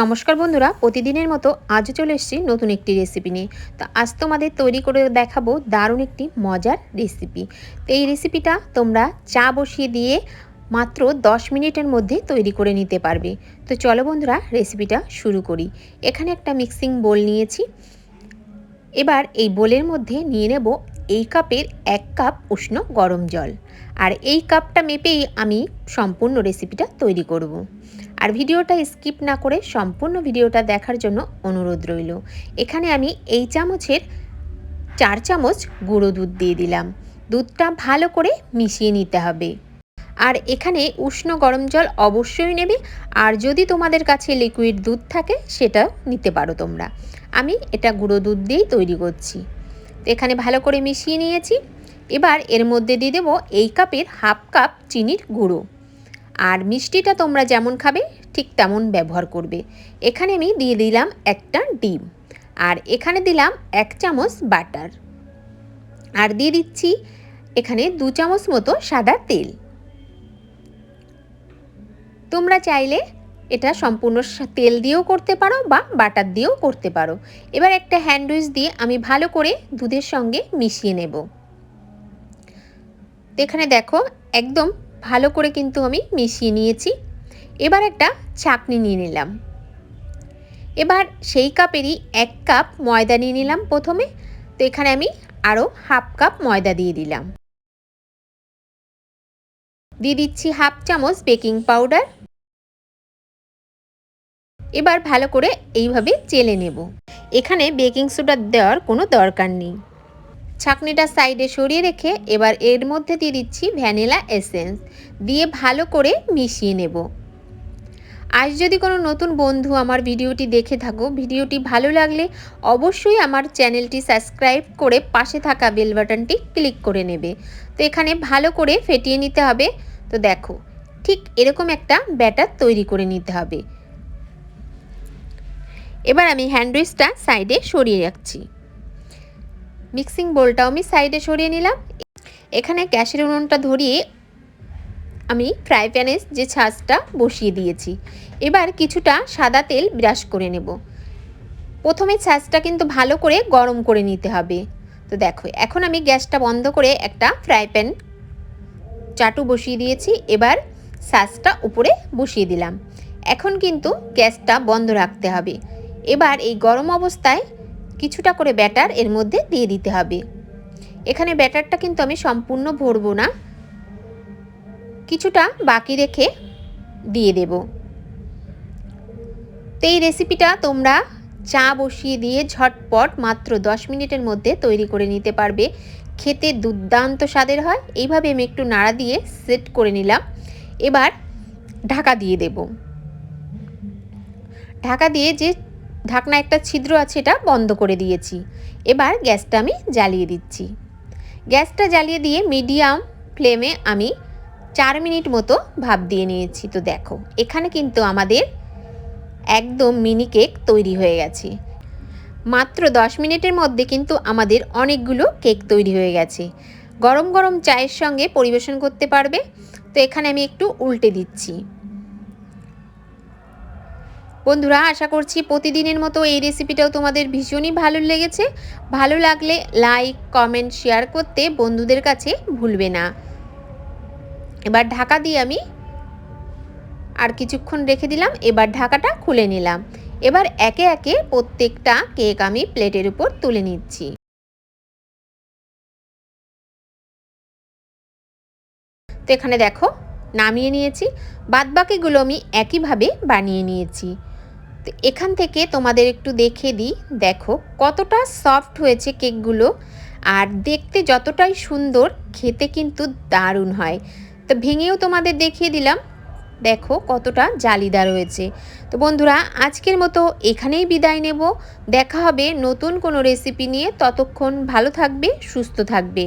নমস্কার বন্ধুরা, প্রতিদিনের মতো আজও চলে এসেছি নতুন একটি রেসিপি নিয়ে। তো আজ তোমাদের তৈরি করে দেখাবো দারুণ একটি মজার রেসিপি তো এই রেসিপিটা তোমরা চা বসিয়ে দিয়ে মাত্র 10 মিনিটের মধ্যে তৈরি করে নিতে পারবে। তো চলো বন্ধুরা রেসিপিটা শুরু করি। এখানে একটা মিক্সিং বোল নিয়েছি। এবার এই বোলের মধ্যে নিয়ে নেব এই কাপের এক কাপ উষ্ণ গরম জল। আর এই কাপটা মেপেই আমি সম্পূর্ণ রেসিপিটা তৈরি করব। আর ভিডিওটা স্কিপ না করে সম্পূর্ণ ভিডিওটা দেখার জন্য অনুরোধ রইল। এখানে আমি এই চামচের চার চামচ গুঁড়ো দুধ দিয়ে দিলাম। দুধটা ভালো করে মিশিয়ে নিতে হবে। আর এখানে উষ্ণ গরম জল অবশ্যই নেবে। আর যদি তোমাদের কাছে লিকুইড দুধ থাকে, সেটা নিতে পারো তোমরা। আমি এটা গুঁড়ো দুধ দিয়েই তৈরি করছি। এখানে ভালো করে মিশিয়ে নিয়েছি। এবার এর মধ্যে দিয়ে দেবো এই কাপের হাফ কাপ চিনির গুঁড়ো। আর মিষ্টিটা তোমরা যেমন খাবে, ঠিক তেমন ব্যবহার করবে। এখানে আমি দিয়ে দিলাম একটা ডিম। আর এখানে দিলাম এক চামচ বাটার। আর দিয়ে দিচ্ছি এখানে দু চামচ মতো সাদা তেল। তোমরা চাইলে এটা সম্পূর্ণ তেল দিয়েও করতে পারো বা বাটার দিয়েও করতে পারো। এবার একটা হ্যান্ডউইচ দিয়ে আমি ভালো করে দুধের সঙ্গে মিশিয়ে নেব। এখানে দেখো একদম ভালো করে কিন্তু আমি মিশিয়ে নিয়েছি। এবার একটা চাকনি নিয়ে নিলাম। এবার সেই কাপেরই এক কাপ ময়দা নিয়ে নিলাম প্রথমে। তো এখানে আমি আরও হাফ কাপ ময়দা দিয়ে দিলাম। দিয়ে দিচ্ছি হাফ চামচ বেকিং পাউডার। এবার ভালো করে এইভাবে চেলে নেব। এখানে বেকিং সোডা দেওয়ার কোনো দরকার নেই। ছাকনিটা সাইডে সরিয়ে রেখে এবার এর মধ্যে দিয়ে দিচ্ছি ভ্যানিলা এসেন্স। দিয়ে ভালো করে মিশিয়ে নেব। আজ যদি কোনো নতুন বন্ধু আমার ভিডিওটি দেখে থাকো, ভিডিওটি ভালো লাগলে অবশ্যই আমার চ্যানেলটি সাবস্ক্রাইব করে পাশে থাকা বেল বাটনটি ক্লিক করে নেবে। তো এখানে ভালো করে ফেটিয়ে নিতে হবে। তো দেখো, ঠিক এরকম একটা ব্যাটার তৈরি করে নিতে হবে। এবার আমি হ্যান্ডউইচটা সাইডে সরিয়ে রাখছি। মিক্সিং বোলটাও আমি সাইডে সরিয়ে নিলাম। এখানে গ্যাসের উনুনটা ধরিয়ে আমি ফ্রাই প্যানে যে ছাঁচটা বসিয়ে দিয়েছি। এবার কিছুটা সাদা তেল ব্রাশ করে নেব। প্রথমে ছাঁচটা কিন্তু ভালো করে গরম করে নিতে হবে। তো দেখো, এখন আমি গ্যাসটা বন্ধ করে একটা ফ্রাই প্যান চাটু বসিয়ে দিয়েছি। এবার ছাঁচটা উপরে বসিয়ে দিলাম। এখন কিন্তু গ্যাসটা বন্ধ রাখতে হবে। এবার এই গরম অবস্থায় কিছুটা করে ব্যাটার এর মধ্যে দিয়ে দিতে হবে। এখানে ব্যাটারটা কিন্তু আমি সম্পূর্ণ ভরবো না। কিছুটা বাকি রেখে দিয়ে দেব। তো এই রেসিপিটা তোমরা চা বসিয়ে দিয়ে ঝটপট মাত্র 10 মিনিটের মধ্যে তৈরি করে নিতে পারবে। খেতে দুর্দান্ত স্বাদের হয়। এইভাবে আমি একটু নাড়া দিয়ে সেট করে নিলাম। এবার ঢাকা দিয়ে দেব। ঢাকা দিয়ে যে ঢাকনা একটা ছিদ্র আছে, এটা বন্ধ করে দিয়েছি। এবার গ্যাসটা আমি জ্বালিয়ে দিচ্ছি। গ্যাসটা জ্বালিয়ে দিয়ে মিডিয়াম ফ্লেমে আমি চার মিনিট মতো ভাপ দিয়ে নিয়েছি। তো দেখো, এখানে কিন্তু আমাদের একদম মিনি কেক তৈরি হয়ে গেছে। মাত্র দশ মিনিটের মধ্যে কিন্তু আমাদের অনেকগুলো কেক তৈরি হয়ে গেছে। গরম গরম চায়ের সঙ্গে পরিবেশন করতে পারবে। তো এখানে আমি একটু উল্টে দিচ্ছি। বন্ধুরা, আশা করছি প্রতিদিনের মতো এই রেসিপিটাও তোমাদের ভীষণই ভালো লেগেছে। ভালো লাগলে লাইক কমেন্ট শেয়ার করতে বন্ধুদের কাছে ভুলবে না। এবার ঢাকা দিয়ে আমি আর কিছুক্ষণ রেখে দিলাম, এবার ঢাকাটা খুলে নিলাম। এবার একে একে প্রত্যেকটা কেক আমি প্লেটের উপর তুলে নিচ্ছি। তো এখানে দেখো, নামিয়ে নিয়েছি। বাদবাকিগুলো আমি একইভাবে বানিয়ে নিয়েছি। তো এখান থেকে তোমাদের একটু দেখে দিই। দেখো, কতটা সফট হয়েছে কেকগুলো আর দেখতে যতটাই সুন্দর, খেতে কিন্তু দারুণ হয়। তো ভেঙেও তোমাদের দেখিয়ে দিলাম। দেখো, কতটা জালিদার রয়েছে। তো বন্ধুরা, আজকের মতো এখানেই বিদায় নেব। দেখা হবে নতুন কোনো রেসিপি নিয়ে। ততক্ষণ ভালো থাকবে, সুস্থ থাকবে।